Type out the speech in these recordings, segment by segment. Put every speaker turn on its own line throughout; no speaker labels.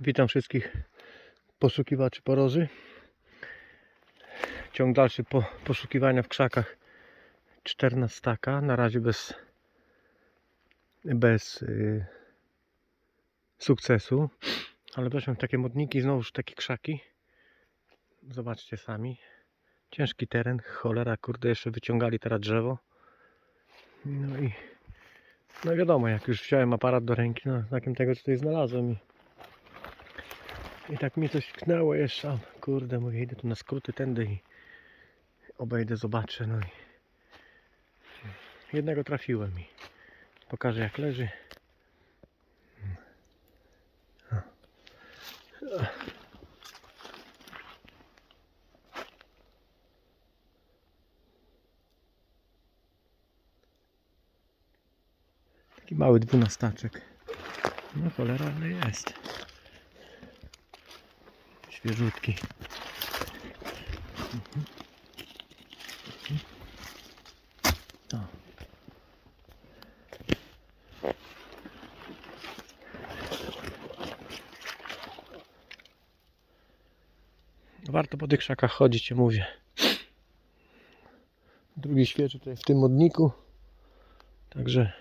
Witam wszystkich poszukiwaczy poroży. Ciąg dalszy po, poszukiwania w krzakach 14 staka. Na razie bez, bez y, sukcesu. Ale weszłem w takie modniki, znowuż takie krzaki. Zobaczcie sami. Ciężki teren, cholera, kurde, jeszcze wyciągali teraz drzewo. No i no wiadomo, jak już wziąłem aparat do ręki, no znakiem tego, tutaj znalazłem i, i tak mi coś tknęło jeszcze, kurde, mówię, idę tu na skróty tędy i obejdę, zobaczę, no i jednego trafiłem i pokażę jak leży. Taki mały dwunastaczek. No cholera, ale jest. Świeżutki. Mhm. Mhm. O. Warto po tych krzakach chodzić, mówię. Drugi świeży tutaj w tym modniku. Także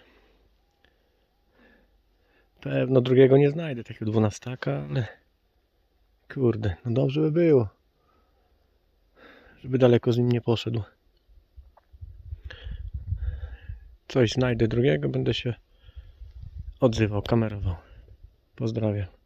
Pewno drugiego nie znajdę, takiego dwunastaka, ale kurde, no dobrze by było, żeby daleko z nim nie poszedł. Coś znajdę drugiego, będę się odzywał, kamerował. Pozdrawiam.